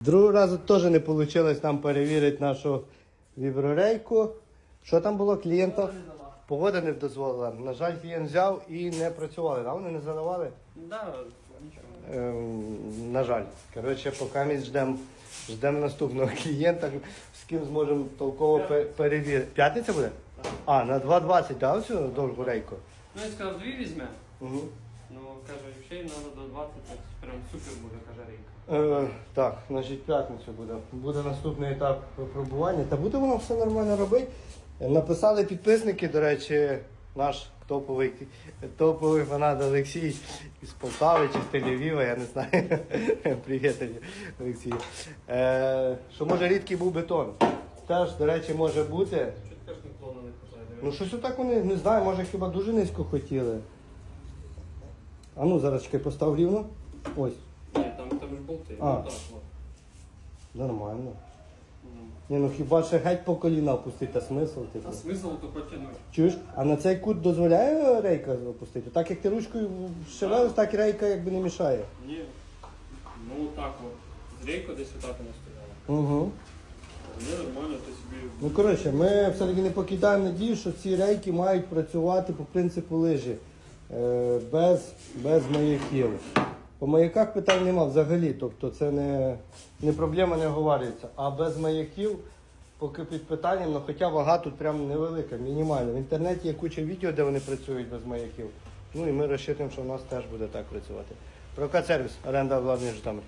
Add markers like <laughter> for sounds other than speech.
Другого разу теж не вийшло нам перевірити нашу віброрейку. Що там було клієнта? Погода не дозволила. На жаль, клієнт взяв і не працювали. Да? Вони не заливали? Да, нічого. Ем, на жаль. Коротше, поки ми ждемо ждем наступного <laughs> клієнта, з ким зможемо толково перевірити. П'ятниця буде? А, на 2.20 дав цю довгу рейку? Ну він сказав, дві візьме. Угу. Ну, каже, й треба до 20, так прям супер буде, каже Рейка. Е, так, значить, п'ятницю буде. Буде наступний етап випробування. Та буде воно все нормально робити. Написали підписники, до речі, наш топовий, топовий фанат Олексій із Полтави чи з Тель-Авіва, я не знаю. <laughs> Привіт, Олексій. Е, що може рідкий був бетон. Теж, до речі, може бути. Що кажеш, ніхто на? Ну щось отак вони, не знаю, може хіба дуже низько хотіли. А ну зараз чекай, постав рівно. Ось, Ні, там, там ж болти. А. Ну, так, от. нормально. Мгм. Ні, ну хіба ще геть по коліна опустити, а смисл, типу. А смисл то потягнути. Чуєш? А на цей кут дозволяє рейка опустити? Так як ти ручкою шевелиш, так і рейка якби не мішає. Ні. Ну так от. З Рейко десь отак вона стояла. Угу. Ні, нормально, ти собі. Ну коротше, ми все-таки не покидаємо надію, що ці рейки мають працювати по принципу лижі. Е, без, без маяків. По маяках питань нема взагалі, тобто це не, не проблема не оговарюється. А без маяків поки під питанням, ну хоча вага тут прям невелика, мінімальна. В інтернеті є куча відео, де вони працюють без маяків. Ну і ми розчитуємо, що в нас теж буде так працювати. Прокат сервіс, оренда обладнання Житомир.